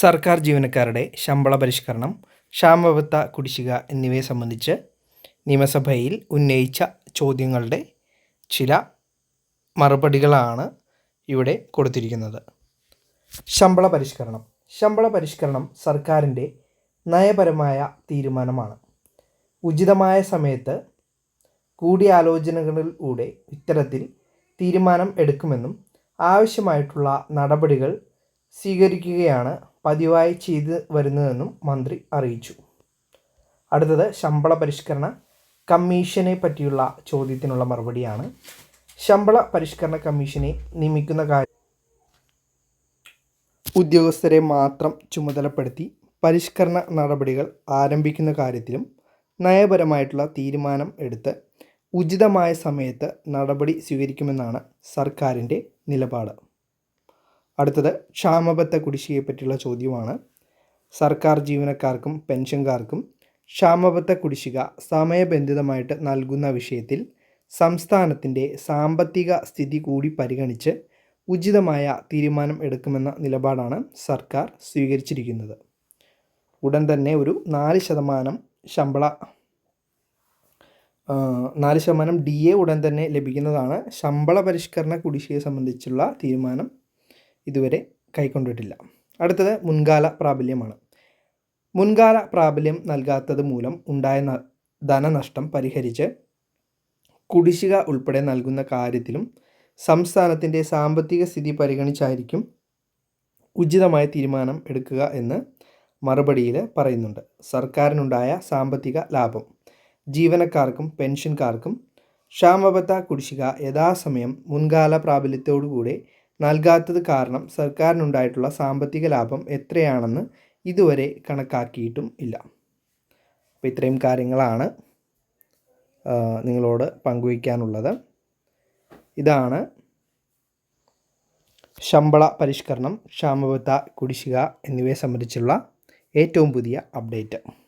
സർക്കാർ ജീവനക്കാരുടെ ശമ്പള പരിഷ്കരണം ക്ഷാമബത്ത കുടിശ്ശിക എന്നിവയെ സംബന്ധിച്ച് നിയമസഭയിൽ ഉന്നയിച്ച ചോദ്യങ്ങളുടെ ചില മറുപടികളാണ് ഇവിടെ കൊടുത്തിരിക്കുന്നത്. ശമ്പള പരിഷ്കരണം. ശമ്പള പരിഷ്കരണം സർക്കാരിന്റെ നയപരമായ തീരുമാനമാണ്. ഉചിതമായ സമയത്ത് കൂടിയാലോചനകളിലൂടെ ഇത്തരത്തിൽ തീരുമാനം എടുക്കുമെന്നും ആവശ്യമായിട്ടുള്ള നടപടികൾ സ്വീകരിക്കുകയാണ് പതിവായി ചെയ്ത് വരുന്നതെന്നും മന്ത്രി അറിയിച്ചു. അടുത്തത് ശമ്പള പരിഷ്കരണ കമ്മീഷനെ പറ്റിയുള്ള ചോദ്യത്തിനുള്ള മറുപടിയാണ്. ശമ്പള പരിഷ്കരണ കമ്മീഷനെ നിയമിക്കുന്ന കാര്യം ഉദ്യോഗസ്ഥരെ മാത്രം ചുമതലപ്പെടുത്തി പരിഷ്കരണ നടപടികൾ ആരംഭിക്കുന്ന കാര്യത്തിലും നയപരമായിട്ടുള്ള തീരുമാനം എടുത്ത് ഉചിതമായ സമയത്ത് നടപടി സ്വീകരിക്കുമെന്നാണ് സർക്കാരിന്റെ നിലപാട്. അടുത്തത് ക്ഷാമബത്ത കുടിശ്ശികയെ പറ്റിയുള്ള ചോദ്യമാണ്. സർക്കാർ ജീവനക്കാർക്കും പെൻഷൻകാർക്കും ക്ഷാമബത്ത കുടിശ്ശിക സമയബന്ധിതമായിട്ട് നൽകുന്ന വിഷയത്തിൽ സംസ്ഥാനത്തിന്റെ സാമ്പത്തിക സ്ഥിതി കൂടി പരിഗണിച്ച് ഉചിതമായ തീരുമാനം എടുക്കുമെന്ന നിലപാടാണ് സർക്കാർ സ്വീകരിച്ചിരിക്കുന്നത്. ഉടൻ തന്നെ ഒരു നാല് ശതമാനം ശമ്പള നാല് ശതമാനം ഡി എ ഉടൻ തന്നെ ലഭിക്കുന്നതാണ് ശമ്പള പരിഷ്കരണ കുടിശ്ശികയെ സംബന്ധിച്ചുള്ള തീരുമാനം. ഇതുവരെ കൈക്കൊണ്ടിട്ടില്ല. അടുത്തത് മുൻകാല പ്രാബല്യമാണ്. മുൻകാല പ്രാബല്യം നൽകാത്തത് മൂലം ഉണ്ടായ ധനനഷ്ടം പരിഹരിച്ച് കുടിശ്ശിക ഉൾപ്പെടെ നൽകുന്ന കാര്യത്തിലും സംസ്ഥാനത്തിന്റെ സാമ്പത്തിക സ്ഥിതി പരിഗണിച്ചായിരിക്കും ഉചിതമായ തീരുമാനം എടുക്കുക എന്ന് മറുപടിയിൽ പറയുന്നുണ്ട്. സർക്കാരിനുണ്ടായ സാമ്പത്തിക ലാഭം ജീവനക്കാർക്കും പെൻഷൻകാർക്കും ക്ഷാമബത്ത കുടിശ്ശിക യഥാസമയം മുൻകാല പ്രാബല്യത്തോടുകൂടെ നൽകാത്തത് കാരണം സർക്കാരിനുണ്ടായിട്ടുള്ള സാമ്പത്തിക ലാഭം എത്രയാണെന്ന് ഇതുവരെ കണക്കാക്കിയിട്ടും ഇല്ല. അപ്പോൾ ഇത്രയും കാര്യങ്ങളാണ് നിങ്ങളോട് പങ്കുവയ്ക്കാനുള്ളത്. ഇതാണ് ശമ്പള പരിഷ്കരണം ക്ഷാമബത്ത കുടിശ്ശിക എന്നിവയെ സംബന്ധിച്ചുള്ള ഏറ്റവും പുതിയ അപ്ഡേറ്റ്.